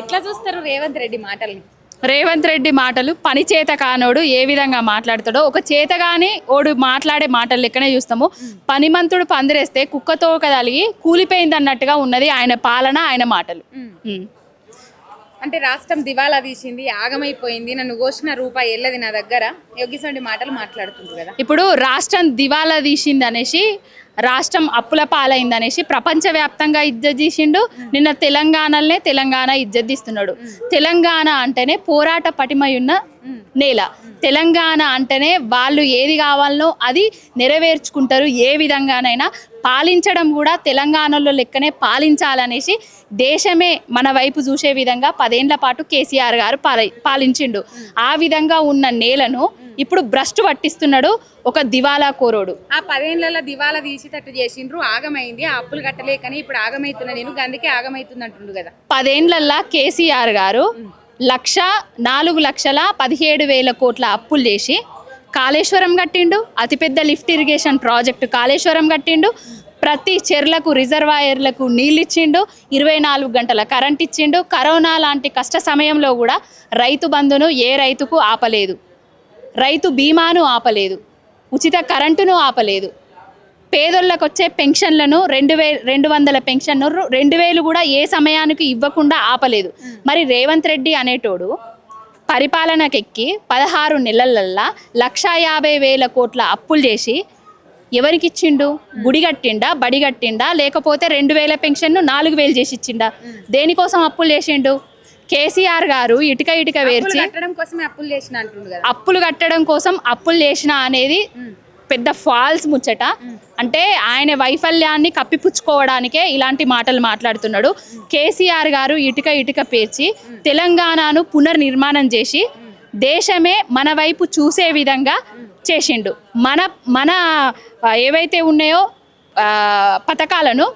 ఎట్లా చూస్తారు రేవంత్ రెడ్డి మాటల్ని? రేవంత్ రెడ్డి మాటలు పని చేత కానోడు ఏ విధంగా మాట్లాడతాడో ఒక చేతగాని ఓడు మాట్లాడే మాటలు లెక్కనే చూస్తాము. పనిమంతుడు పందిరేస్తే కుక్కతో కదలిగి కూలిపోయింది అన్నట్టుగా ఉన్నది ఆయన పాలన ఆయన మాటలు. అంటే రాష్ట్రం దివాలా తీసింది ఆగమైపోయింది నన్ను కోసిన రూపాయి వెళ్ళది నా దగ్గర. యోగిసండి మాటలు మాట్లాడుతుంది కదా. ఇప్పుడు రాష్ట్రం దివాలా తీసింది అనేసి రాష్ట్రం అప్పుల పాలైంది అనేసి ప్రపంచవ్యాప్తంగా ఇజ్జత్ తీసిండు. నిన్న తెలంగాణలోనే తెలంగాణ ఇజ్జత్ తీస్తున్నాడు. తెలంగాణ అంటేనే పోరాట పటిమై ఉన్న నేల. తెలంగాణ అంటేనే వాళ్ళు ఏది కావాలనో అది నెరవేర్చుకుంటారు ఏ విధంగానైనా. పాలించడం కూడా తెలంగాణలో లెక్కనే పాలించాలనేసి దేశమే మన వైపు చూసే విధంగా పదేండ్ల పాటు కేసీఆర్ గారు పాలి పాలించిండు. ఆ విధంగా ఉన్న నేలను ఇప్పుడు భ్రష్టు పట్టిస్తున్నాడు ఒక దివాలా కోరోడు. ఆ పదేళ్ళలో దివాలా తీసేటట్టు చేసిండ్రు ఆగమైంది. ఆ అప్పులు కట్టలేకని ఇప్పుడు ఆగమైతున్నా నేను అందుకే ఆగమైతుంది అంటుండు కదా. పదేండ్లల్లా కేసీఆర్ గారు లక్ష నాలుగు లక్షల పదిహేడు వేల కోట్ల అప్పులు చేసి కాళేశ్వరం కట్టిండు అతిపెద్ద లిఫ్ట్ ఇరిగేషన్ ప్రాజెక్టు కాళేశ్వరం కట్టిండు ప్రతి చెర్లకు రిజర్వాయర్లకు నీళ్ళు ఇచ్చిండు ఇరవై నాలుగు గంటల కరెంట్ ఇచ్చిండు. కరోనా లాంటి కష్ట సమయంలో కూడా రైతు బంధును ఏ రైతుకు ఆపలేదు. రైతు బీమాను ఆపలేదు. ఉచిత కరెంటును ఆపలేదు. పేదోళ్ళకు వచ్చే పెన్షన్లను రెండు వే రెండు వందల పెన్షన్ రెండు వేలు కూడా ఏ సమయానికి ఇవ్వకుండా ఆపలేదు. మరి రేవంత్ రెడ్డి అనేటోడు పరిపాలనకెక్కి పదహారు నెలలల్లా లక్షా యాభై వేల కోట్ల అప్పులు చేసి ఎవరికి ఇచ్చిండు గుడి కట్టిండా? బడి కట్టిండా? లేకపోతే రెండు వేల పెన్షన్ను నాలుగు వేలు చేసి ఇచ్చిండా? దేనికోసం అప్పులు చేసిండు? కేసీఆర్ గారు ఇటుక ఇటుక వేర్చి అప్పులు కట్టడం కోసం అప్పులు చేసిన అనేది పెద్ద ఫాల్స్ ముచ్చట. అంటే ఆయన వైఫల్యాన్ని కప్పిపుచ్చుకోవడానికే ఇలాంటి మాటలు మాట్లాడుతున్నాడు. కేసీఆర్ గారు ఇటుక ఇటుక పేర్చి తెలంగాణను పునర్నిర్మాణం చేసి దేశమే మన వైపు చూసే విధంగా చేసిండు. మన మన ఏవైతే ఉన్నాయో పథకాలను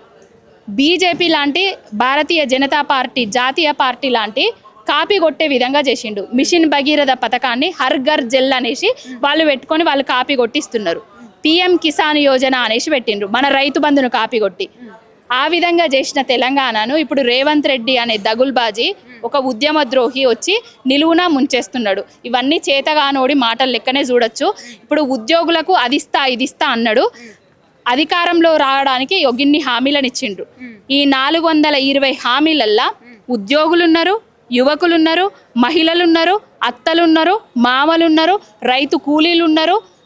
బీజేపీ లాంటి భారతీయ జనతా పార్టీ జాతీయ పార్టీ లాంటి కాపీ కొట్టే విధంగా చేసిండు. మిషన్ భగీరథ పథకాన్ని హర్ ఘర్ జెల్ అనేసి వాళ్ళు పెట్టుకొని వాళ్ళు కాపీ కొట్టిస్తున్నారు. పిఎం కిసాన్ యోజన అనేసి పెట్టిండ్రు. మన రైతు బంధును కాపీ కొట్టి. ఆ విధంగా చేసిన తెలంగాణను ఇప్పుడు రేవంత్ రెడ్డి అనే దగుల్బాజీ ఒక ఉద్యమ ద్రోహి వచ్చి నిలువునా ముంచేస్తున్నాడు. ఇవన్నీ చేతగానోడి మాటలు లెక్కనే చూడొచ్చు. ఇప్పుడు ఉద్యోగులకు అదిస్తా ఇదిస్తా అన్నాడు. అధికారంలో రావడానికి యోగిన్ని హామీలను ఇచ్చిండ్రు ఈ నాలుగు వందల ఇరవై హామీలల్లా ఉద్యోగులున్నారు యువకులున్నారు మహిళలున్నారు అత్తలున్నారు మామలున్నారు రైతు కూలీలు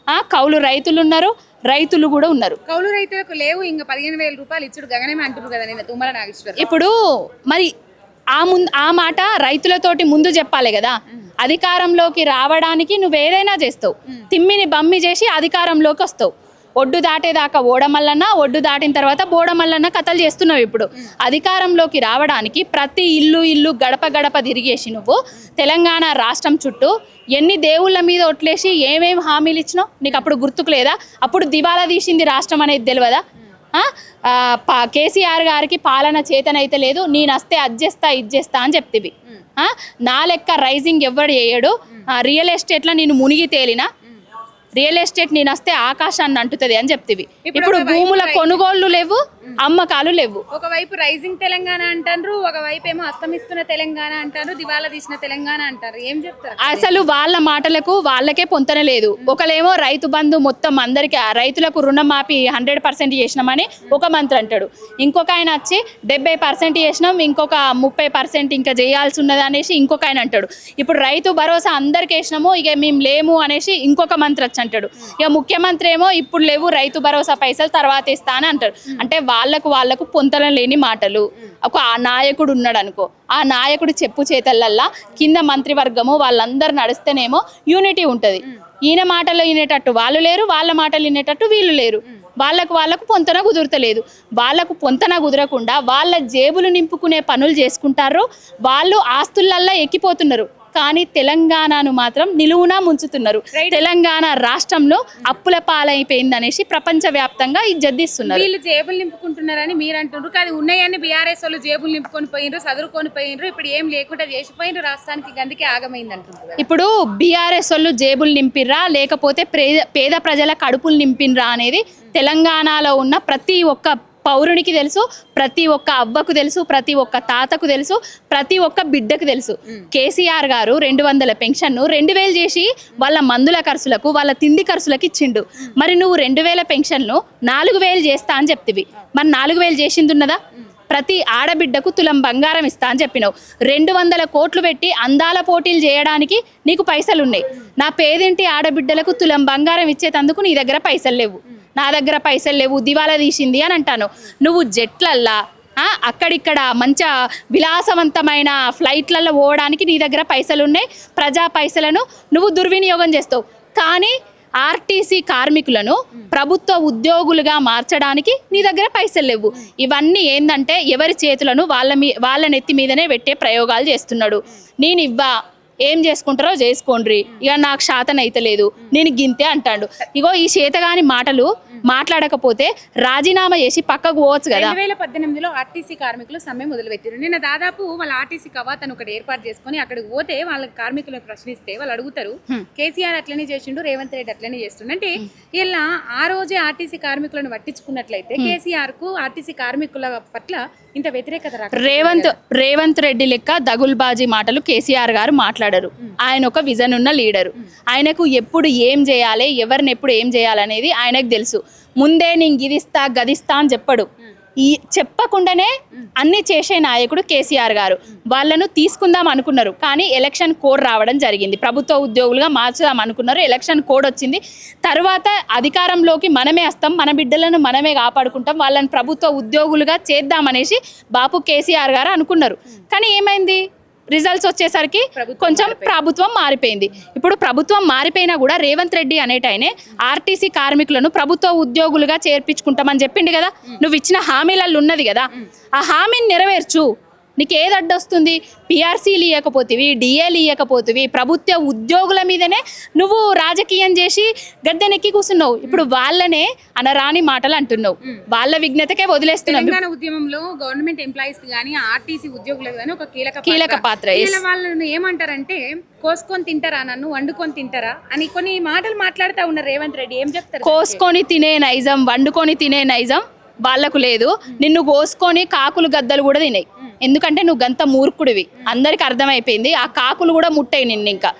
ఉన్నారు ఆ, కౌలు రైతులున్నారు రైతులు కూడా ఉన్నారు. కౌలు రైతులకు లేవు ఇంకా పదిహేను వేల రూపాయలు ఇచ్చుడు గగనమే అంటున్నారు కదా నేను తుమ్మల నాగేశ్వర ఇప్పుడు మరి ఆ ముందు ఆ మాట రైతులతోటి ముందు చెప్పాలి కదా. అధికారంలోకి రావడానికి నువ్వు ఏదైనా చేస్తావు. తిమ్మిని బమ్మి చేసి అధికారంలోకి వస్తావు. ఒడ్డు దాటేదాకా ఓడమల్లన్న ఒడ్డు దాటిన తర్వాత బోడమల్లన్న కథలు చేస్తున్నావు ఇప్పుడు. అధికారంలోకి రావడానికి ప్రతి ఇల్లు ఇల్లు గడప గడప తిరిగేసి నువ్వు తెలంగాణ రాష్ట్రం చుట్టూ ఎన్ని దేవుళ్ళ మీద ఒట్లేసి ఏమేమి హామీలు ఇచ్చినావు? నీకు అప్పుడు గుర్తుకు లేదా? అప్పుడు దివాలా తీసింది రాష్ట్రం అనేది తెలియదా కేసీఆర్ గారికి పాలన చేతనైతే లేదు నేను వస్తే అజ్జేస్తా ఇజ్జేస్తా అని చెప్తివి? నా లెక్క రైజింగ్ ఎవడు చేయడు. రియల్ ఎస్టేట్లో నేను మునిగి తేలిన రియల్ ఎస్టేట్ నేను వస్తే ఆకాశాన్ని అంటుతుంది అని చెప్తివి. ఇప్పుడు భూముల కొనుగోళ్ళు లేవు అమ్మకాలు లేవు. ఒకవైపు రైజింగ్ తెలంగాణ అంటారు ఒకవైపు ఏమో అస్తమిస్తున్న తెలంగాణ అంటారు దివాలా తీసిన తెలంగాణ అంటారు. ఏం చెప్తారు అసలు వాళ్ళ మాటలకు వాళ్ళకే పొంతన లేదు. ఒకలేమో రైతు బంధు మొత్తం అందరికి ఆ రైతులకు రుణమాఫీ హండ్రెడ్ పర్సెంట్ చేసినామని ఒక మంత్రి అంటాడు. ఇంకొక ఆయన వచ్చి డెబ్బై పర్సెంట్ చేసినాం ఇంకొక ముప్పై పర్సెంట్ ఇంకా చేయాల్సి ఉన్నది అనేసి ఇంకొక ఆయన అంటాడు. ఇప్పుడు రైతు భరోసా అందరికి వేసినాము ఇక మేము లేము అనేసి ఇంకొక మంత్రి వచ్చి అంటాడు. ఇక ముఖ్యమంత్రి ఏమో ఇప్పుడు లేవు రైతు భరోసా పైసలు తర్వాత ఇస్తా అని అంటాడు. అంటే వాళ్ళకు వాళ్ళకు పొంతన లేని మాటలు. ఒక ఆ నాయకుడు ఉన్నాడు అనుకో ఆ నాయకుడు చెప్పు చేతలల్లా కింద మంత్రివర్గము వాళ్ళందరూ నడిస్తేనేమో యూనిటీ ఉంటుంది. ఈయన మాటలు వినేటట్టు వాళ్ళు లేరు వాళ్ళ మాటలు వినేటట్టు వీళ్ళు లేరు. వాళ్ళకు వాళ్ళకు పొంతన కుదురతలేదు. వాళ్ళకు పొంతన కుదరకుండా వాళ్ళ జేబులు నింపుకునే పనులు చేసుకుంటారు. వాళ్ళు ఆస్తులల్లా ఎక్కిపోతున్నారు. కానీ తెలంగాణను మాత్రం నిలువునా ముంచుతున్నారు. తెలంగాణ రాష్ట్రంలో అప్పుల పాలైపోయింది అనేసి ప్రపంచవ్యాప్తంగా ఇది జద్దిస్తున్నారు వీళ్ళు జేబులు నింపుకుంటున్నారని మీరు అంటుండ్రు కానీ ఉన్నాయని బీఆర్ఎస్ వాళ్ళు జేబులు నింపుకొని పోయినరు చదువుకొని పోయినరు ఇప్పుడు ఏం లేకుండా చేసిపోయినరు రాష్ట్రానికి అందుకే ఆగమైంది కదా. ఇప్పుడు బీఆర్ఎస్ వాళ్ళు జేబులు నింపిర్రా లేకపోతే పేద పేద ప్రజల కడుపులు నింపినరా అనేది తెలంగాణలో ఉన్న ప్రతి ఒక్క పౌరునికి తెలుసు ప్రతి ఒక్క అవ్వకు తెలుసు ప్రతి ఒక్క తాతకు తెలుసు ప్రతి ఒక్క బిడ్డకు తెలుసు. కేసీఆర్ గారు రెండు వందల పెన్షన్ను రెండు వేలు చేసి వాళ్ళ మందుల ఖర్చులకు వాళ్ళ తిండి ఖర్చులకు ఇచ్చిండు. మరి నువ్వు రెండు వేల పెన్షన్ను నాలుగు వేలు చేస్తా అని చెప్తివి. మరి నాలుగు వేలు చేసింది ఉన్నదా ప్రతి ఆడబిడ్డకు తులం బంగారం ఇస్తా అని చెప్పినావు. రెండు వందల కోట్లు పెట్టి అందాల పోటీలు చేయడానికి నీకు పైసలు ఉన్నాయి నా పేదింటి ఆడబిడ్డలకు తులం బంగారం ఇచ్చేటందుకు నీ దగ్గర పైసలు లేవు. నా దగ్గర పైసలు లేవు దివాలా తీసింది అని అంటాను. నువ్వు జెట్లల్లా అక్కడిక్కడ మంచి విలాసవంతమైన ఫ్లైట్లలో పోవడానికి నీ దగ్గర పైసలు ఉన్నాయి ప్రజా పైసలను నువ్వు దుర్వినియోగం చేస్తావు. కానీ ఆర్టీసీ కార్మికులను ప్రభుత్వ ఉద్యోగులుగా మార్చడానికి నీ దగ్గర పైసలు లేవు. ఇవన్నీ ఏంటంటే ఎవరి చేతులను వాళ్ళ మీ వాళ్ళ నెత్తి మీదనే పెట్టే ప్రయోగాలు చేస్తున్నాడు. నేను ఇవ్వా ఏం చేసుకుంటారో చేసుకోండ్రి. ఇక నాకు శాతం అయితే లేదు నేను గింతే అంటాడు. ఇగో ఈ చేతగాని మాటలు మాట్లాడకపోతే రాజీనామా చేసి పక్కకు పోవచ్చు కదా. రెండు వేల పద్దెనిమిదిలో ఆర్టీసీ కార్మికులు సమ్మె మొదలుపెట్టారు నిన్న దాదాపు వాళ్ళ ఆర్టీసీ కవాతను ఒకటి ఏర్పాటు చేసుకొని అక్కడికి పోతే వాళ్ళ కార్మికులను ప్రశ్నిస్తే వాళ్ళు అడుగుతారు కేసీఆర్ అట్లనే చేసిండు రేవంత్ రెడ్డి అట్లనే చేస్తుండు. అంటే ఇలా ఆ రోజే ఆర్టీసీ కార్మికులను పట్టించుకున్నట్లయితే కేసీఆర్కు ఆర్టీసీ కార్మికుల పట్ల ఇంత వ్యతిరేకత రాక రేవంత్ రేవంత్ రెడ్డి లెక్క దగుల్బాజీ మాటలు కేసీఆర్ గారు మాట్లాడరు. ఆయన ఒక విజన్ ఉన్న లీడరు ఆయనకు ఎప్పుడు ఏం చేయాలి ఎవరిని ఎప్పుడు ఏం చేయాలనేది ఆయనకు తెలుసు. ముందే నేను గిదిస్తా గదిస్తా అని చెప్పడు. ఈ చెప్పకుండానే అన్ని చేసే నాయకుడు కేసీఆర్ గారు. వాళ్ళను తీసుకుందాం అనుకున్నారు. కానీ ఎలక్షన్ కోడ్ రావడం జరిగింది. ప్రభుత్వ ఉద్యోగులుగా మార్చుదాం అనుకున్నారు. ఎలక్షన్ కోడ్ వచ్చింది. తర్వాత అధికారంలోకి మనమే వస్తాం. మన బిడ్డలను మనమే కాపాడుకుంటాం. వాళ్ళని ప్రభుత్వ ఉద్యోగులుగా చేద్దామనేసి బాపు కేసీఆర్ గారు అనుకున్నారు. కానీ ఏమైంది? రిజల్ట్స్ వచ్చేసరికి కొంచెం ప్రభుత్వం మారిపోయింది. ఇప్పుడు ప్రభుత్వం మారిపోయినా కూడా రేవంత్ రెడ్డి అనేటైనే ఆర్టీసీ కార్మికులను ప్రభుత్వ ఉద్యోగులుగా చేర్పించుకుంటామని చెప్పిండు కదా. నువ్వు ఇచ్చిన హామీలలో ఉన్నది కదా ఆ హామీని నెరవేర్చు. నీకు ఏది అడ్డొస్తుంది పిఆర్సీలు ఇవ్వకపోతేవి డిఏలు ఇవ్వకపోతేవి ప్రభుత్వ ఉద్యోగుల మీదనే నువ్వు రాజకీయం చేసి గద్దెనెక్కి కూర్చున్నావు ఇప్పుడు వాళ్ళనే అనరాని మాటలు అంటున్నావు వాళ్ళ విఘ్నతకే వదిలేస్తున్నావు. ఉద్యమంలో గవర్నమెంట్ ఎంప్లాయీస్ గానీ ఆర్టీసీ ఉద్యోగులకు గానీ ఒక కీలక కీలక పాత్ర, వాళ్ళను ఏమంటారంటే కోసుకొని తింటారా నన్ను? వండుకొని తింటారా? అని కొన్ని మాటలు మాట్లాడుతా ఉన్నారు రేవంత్ రెడ్డి ఏం చెప్తారు కోసుకొని తినే నైజం వండుకొని తినే నైజం వాళ్ళకు లేదు. నిన్ను కోసుకొని కాకులు గద్దలు కూడా తినాయి. ఎందుకంటే నువ్వు గంత మూర్ఖుడివి. అందరికి అర్థమైపోయింది. ఆ కాకులు కూడా ముట్టాయి నిన్ను ఇంకా.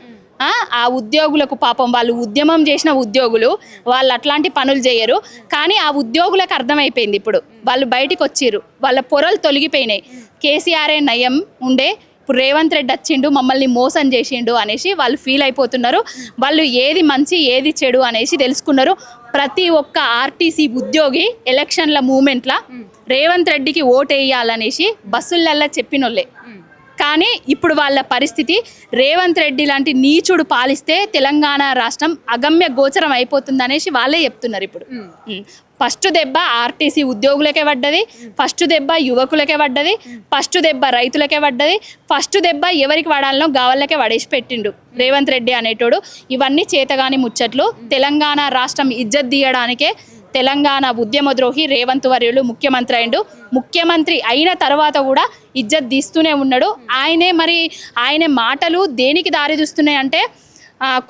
ఆ, ఉద్యోగులకు పాపం వాళ్ళు ఉద్యమం చేసిన ఉద్యోగులు వాళ్ళు అట్లాంటి పనులు చేయరు. కానీ ఆ ఉద్యోగులకు అర్థమైపోయింది ఇప్పుడు. వాళ్ళు బయటికి వచ్చిర్రు. వాళ్ళ పొరలు తొలగిపోయినాయి. కేసీఆర్ఏ నయం ఉండే ఇప్పుడు రేవంత్ రెడ్డి వచ్చిండు మమ్మల్ని మోసం చేసిండు అనేసి వాళ్ళు ఫీల్ అయిపోతున్నారు. వాళ్ళు ఏది మంచి ఏది చెడు అనేసి తెలుసుకున్నారు. ప్రతి ఒక్క ఆర్టీసీ ఉద్యోగి ఎలక్షన్ల మూమెంట్ల రేవంత్ రెడ్డికి ఓటు వేయాలనేసి బస్సులల్లా చెప్పినోళ్ళే. కానీ ఇప్పుడు వాళ్ళ పరిస్థితి రేవంత్ రెడ్డి లాంటి నీచుడు పాలిస్తే తెలంగాణ రాష్ట్రం అగమ్య గోచరం అయిపోతుంది అనేసి వాళ్ళే చెప్తున్నారు ఇప్పుడు. ఫస్ట్ దెబ్బ ఆర్టీసీ ఉద్యోగులకే పడ్డది ఫస్ట్ దెబ్బ యువకులకే పడ్డది ఫస్ట్ దెబ్బ రైతులకే పడ్డది ఫస్ట్ దెబ్బ ఎవరికి పడాలనో గావళ్ళకే పడేసి పెట్టిండు రేవంత్ రెడ్డి అనేటోడు. ఇవన్నీ చేతగాని ముచ్చట్లు. తెలంగాణ రాష్ట్రం ఇజ్జత్ తీయడానికే తెలంగాణ ఉద్యమద్రోహి రేవంత్ వర్యులు ముఖ్యమంత్రి అయిండు ముఖ్యమంత్రి అయిన తర్వాత కూడా ఇజ్జత్ తీస్తూనే ఉన్నాడు. ఆయనే మరి ఆయన మాటలు దేనికి దారితీస్తున్నాయి అంటే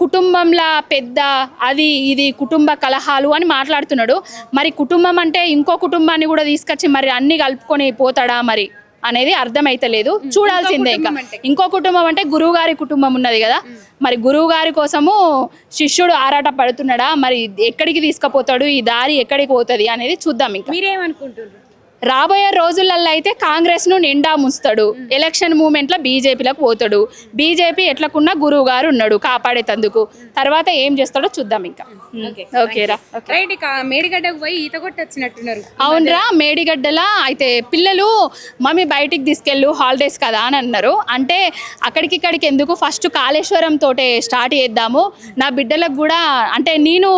కుటుంబంలో కుటుంబంలా పెద్ద అది ఇది కుటుంబ కలహాలు అని మాట్లాడుతున్నాడు. మరి కుటుంబం అంటే ఇంకో కుటుంబాన్ని కూడా తీసుకొచ్చి మరి అన్ని కలుపుకొని పోతాడా మరి? అనేది అర్థమైతలేదు. చూడాల్సిందే ఇంకా ఇంకో. కుటుంబం అంటే? గురువు గారి కుటుంబం ఉన్నది కదా. మరి గురువు గారి కోసము శిష్యుడు ఆరాట పడుతున్నాడా? మరి ఎక్కడికి తీసుకుపోతాడు? ఈ దారి ఎక్కడికి పోతుంది? అనేది చూద్దాం ఇంకా. మీరేమనుకుంటున్నారు? రాబోయే రోజులలో అయితే కాంగ్రెస్ను నిండా ముంచుతాడు ఎలక్షన్ మూమెంట్లో బీజేపీలకు పోతాడు. బీజేపీ ఎట్లకున్నా గురువు గారు ఉన్నాడు కాపాడేటందుకు. తర్వాత ఏం చేస్తాడో చూద్దాం ఇంకా. ఓకేరా ఇక మేడిగడ్డకు పోయి ఈత అవునరా మేడిగడ్డలా అయితే పిల్లలు మమ్మీ బయటికి తీసుకెళ్ళు హాలిడేస్ కదా అని అన్నారు. అంటే అక్కడికి ఇక్కడికి ఎందుకు? ఫస్ట్ కాళేశ్వరం తోటే స్టార్ట్ చేద్దాము. నా బిడ్డలకు కూడా అంటే నేను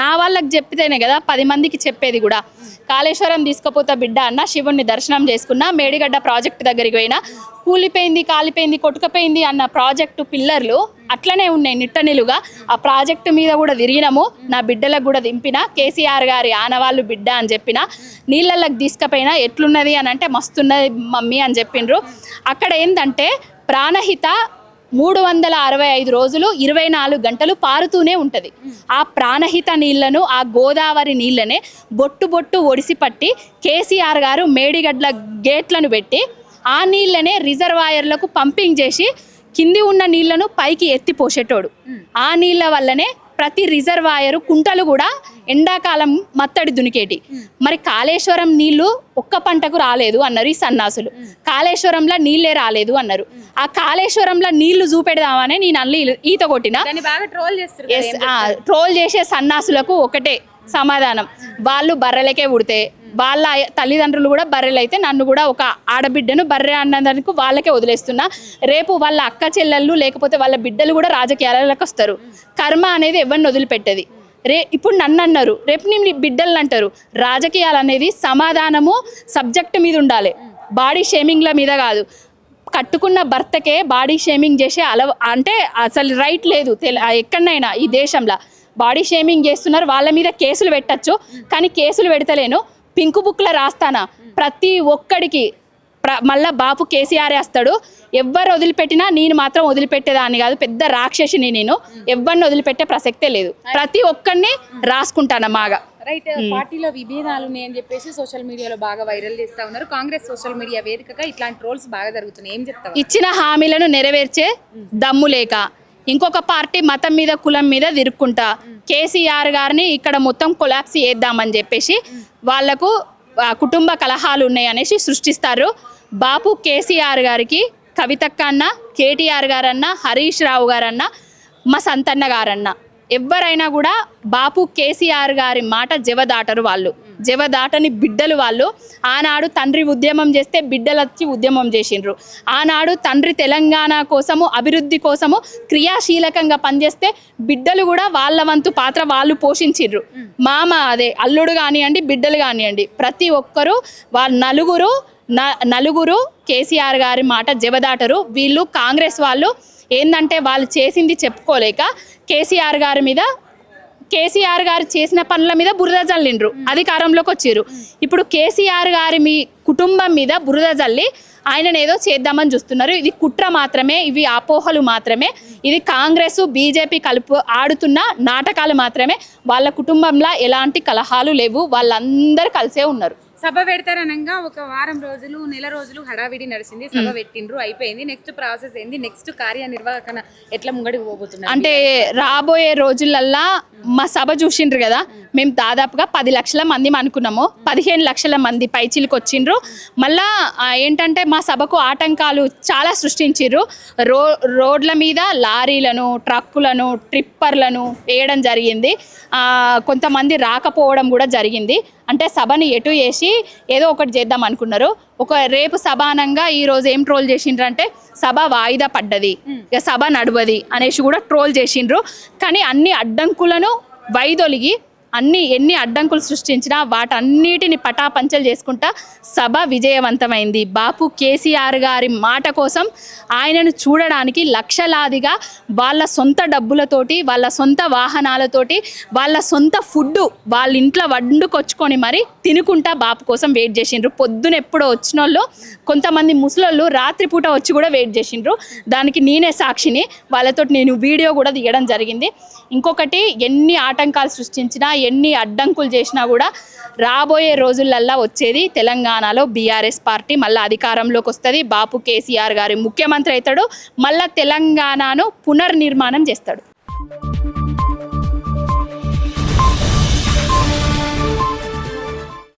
నా వాళ్ళకి చెప్తేనే కదా పది మందికి చెప్పేది కూడా. కాళేశ్వరం తీసుకుపోతా బిడ్డ అన్న శివుణ్ణి దర్శనం చేసుకున్నా మేడిగడ్డ ప్రాజెక్ట్ దగ్గరికి పోయినా కూలిపోయింది కాలిపోయింది కొట్టుకుపోయింది అన్న ప్రాజెక్టు పిల్లర్లు అట్లనే ఉన్నాయి నిట్టనిలుగా ఆ ప్రాజెక్టు మీద కూడా తిరిగినాము నా బిడ్డలకు కూడా దింపిన కేసీఆర్ గారి ఆనవాళ్ళు బిడ్డ అని చెప్పిన నీళ్ళకి తీసుకపోయినా ఎట్లున్నది అని అంటే మస్తున్నది మమ్మీ అని చెప్పిండ్రు అక్కడ ఏంటంటే ప్రాణహిత మూడు వందల అరవై ఐదు రోజులు ఇరవై నాలుగు గంటలు పారుతూనే ఉంటుంది. ఆ ప్రాణహిత నీళ్ళను ఆ గోదావరి నీళ్ళనే బొట్టు బొట్టు ఒడిసి పట్టి కేసీఆర్ గారు మేడిగడ్ల గేట్లను పెట్టి ఆ నీళ్ళనే రిజర్వాయర్లకు పంపింగ్ చేసి కింది ఉన్న నీళ్ళను పైకి ఎత్తి పోసేటోడు ఆ నీళ్ళ వల్లనే ప్రతి రిజర్వాయరు కుంటలు కూడా ఎండాకాలం మత్తడి దునికేటి. మరి కాళేశ్వరం నీళ్ళు ఒక్క పంటకు రాలేదు అన్నారు ఈ సన్నాసులు. కాళేశ్వరంలో నీళ్ళే రాలేదు అన్నారు. ఆ కాళేశ్వరంలో నీళ్ళు చూపెడదామని నేను అల్లి ఈత కొట్టిన. ట్రోల్ చేసే సన్నాసులకు ఒకటే. సమాధానం. వాళ్ళు బర్రెలకే ఉడితే వాళ్ళ తల్లిదండ్రులు కూడా బర్రెలైతే నన్ను కూడా ఒక ఆడబిడ్డను బర్రె అన్నదానికి వాళ్ళకే వదిలేస్తున్నా. రేపు వాళ్ళ అక్క చెల్లెళ్ళు లేకపోతే వాళ్ళ బిడ్డలు కూడా రాజకీయాలకు వస్తారు. కర్మ అనేది ఎవరిని వదిలిపెట్టది? రే ఇప్పుడు నన్ను అన్నారు. రేపు నేను నీ బిడ్డలను అంటారు. రాజకీయాలు అనేది సమాధానము సబ్జెక్ట్ మీద ఉండాలి. బాడీ షేమింగ్ల మీద కాదు. కట్టుకున్న భర్తకే బాడీ షేమింగ్ చేసే అలవ అంటే అసలు రైట్ లేదు. తెల ఎక్కడనైనా ఈ దేశంలో. బాడీ షేమింగ్ చేస్తున్నారు వాళ్ళ మీద కేసులు పెట్టచ్చు కానీ కేసులు పెడతలేను. పింక్ బుక్లో రాస్తానా? ప్రతి ఒక్కడికి ప్ర మళ్ళా బాపు కేసీఆర్ వేస్తాడు. ఎవ్వరు వదిలిపెట్టినా నేను మాత్రం వదిలిపెట్టేదాన్ని కాదు. పెద్ద రాక్షసిని నేను. ఎవరిని వదిలిపెట్టే ప్రసక్తే లేదు. ప్రతి ఒక్కరిని రాసుకుంటాను మాగా. రైట్ పార్టీలో విభేదాలు ఉన్నాయని చెప్పేసి సోషల్ మీడియాలో బాగా వైరల్ చేస్తా ఉన్నారు. కాంగ్రెస్ సోషల్ మీడియా వేదికగా ఇట్లాంటి ట్రోల్స్ బాగా జరుగుతున్నాయి. ఏం చెప్తావు? ఇచ్చిన హామీలను నెరవేర్చే దమ్ము లేక. ఇంకొక పార్టీ మతం మీద కులం మీద తిరుక్కుంటా కేసీఆర్ గారిని ఇక్కడ మొత్తం కొలాప్స్ చేద్దామని చెప్పేసి వాళ్ళకు కుటుంబ కలహాలు ఉన్నాయి అనేసి సృష్టిస్తారు. బాపు కేసీఆర్ గారికి కవితక్క అన్న కేటీఆర్ గారన్న హరీష్ రావు గారన్న మా సంతన్న గారన్న. ఎవరైనా కూడా బాపు కేసీఆర్ గారి మాట జవదాటరు వాళ్ళు. జవదాటని బిడ్డలు వాళ్ళు. ఆనాడు తండ్రి ఉద్యమం చేస్తే బిడ్డలకి ఉద్యమం చేసిండ్రు. ఆనాడు తండ్రి తెలంగాణ కోసము అభివృద్ధి కోసము క్రియాశీలకంగా పనిచేస్తే బిడ్డలు కూడా వాళ్ళ వంతు పాత్ర వాళ్ళు పోషించిండ్రు. మామ అదే అల్లుడు కానివ్వండి బిడ్డలు కానివ్వండి ప్రతి ఒక్కరూ వాళ్ళ నలుగురు న- నలుగురు కేసీఆర్ గారి మాట జవదాటరు. వీళ్ళు కాంగ్రెస్ వాళ్ళు. ఏంటంటే వాళ్ళు చేసింది చెప్పుకోలేక కేసీఆర్ గారి మీద కేసీఆర్ గారు చేసిన పనుల మీద బురద జల్లిండ్రు అధికారంలోకి వచ్చిర్రు ఇప్పుడు కేసీఆర్ గారి మీ కుటుంబం మీద బురద జల్లి ఆయనను ఏదో చేద్దామని చూస్తున్నారు. ఇది కుట్ర మాత్రమే ఇవి అపోహలు మాత్రమే. ఇది కాంగ్రెస్ బీజేపీ కలుపు ఆడుతున్న నాటకాలు మాత్రమే. వాళ్ళ కుటుంబంలో ఎలాంటి కలహాలు లేవు. వాళ్ళందరూ కలిసే ఉన్నారు. సభ పెడతారనగా ఒక వారం రోజులు నెల రోజులు హడావిడి నడిచింది సభ పెట్టిండ్రు అయిపోయింది. నెక్స్ట్ ప్రాసెస్ ఏంది? నెక్స్ట్ కార్యనిర్వహణ ఎట్లా ముంగడికి పోబోతున్నారు? అంటే రాబోయే రోజులల్లా మా సభ చూసిండ్రు కదా? మేము. దాదాపుగా పది లక్షల మంది అనుకున్నాము. పదిహేను లక్షల మంది పైచిలకు వచ్చిండ్రు. మళ్ళా ఏంటంటే మా సభకు ఆటంకాలు చాలా సృష్టించిర్రు. రో రోడ్ల మీద లారీలను ట్రక్కులను ట్రిప్పర్లను వేయడం జరిగింది. ఆ, కొంతమంది రాకపోవడం కూడా జరిగింది. అంటే సభని ఎటు చేసి ఏదో ఒకటి చేద్దాం అనుకున్నారు. ఒక రేపు సభానంగా ఈ రోజు ఏం ట్రోల్ చేసిండ్రు అంటే సభ వాయిదా పడ్డది. ఇక సభ నడవది అనేసి కూడా ట్రోల్ చేసిండ్రు. కానీ అన్ని అడ్డంకులను వైదొలిగి అన్ని ఎన్ని అడ్డంకులు సృష్టించినా వాటన్నిటిని పటాపంచలు చేసుకుంటా సభ విజయవంతమైంది. బాపు కేసీఆర్ గారి మాట కోసం ఆయనను చూడడానికి లక్షలాదిగా వాళ్ళ సొంత డబ్బులతోటి వాళ్ళ సొంత వాహనాలతోటి వాళ్ళ సొంత ఫుడ్ వాళ్ళ ఇంట్లో వండుకొచ్చుకొని మరి తినుకుంటా బాపు కోసం వెయిట్ చేసిండ్రు. పొద్దున ఎప్పుడో వచ్చిన వాళ్ళు కొంతమంది ముసలోళ్ళు రాత్రిపూట వచ్చి కూడా వెయిట్ చేసిండ్రు. దానికి నేనే సాక్షిని. వాళ్ళతో నేను వీడియో కూడా తీయడం జరిగింది. ఇంకొకటి ఎన్ని ఆటంకాలు సృష్టించినా ఎన్ని అడ్డంకులు చేసినా కూడా రాబోయే రోజులల్లా వచ్చేది తెలంగాణలో బీఆర్ఎస్ పార్టీ. మళ్ళీ అధికారంలోకి వస్తుంది. బాపు కేసీఆర్ గారి ముఖ్యమంత్రి అవుతాడు. మళ్ళీ తెలంగాణను పునర్నిర్మాణం చేస్తాడు.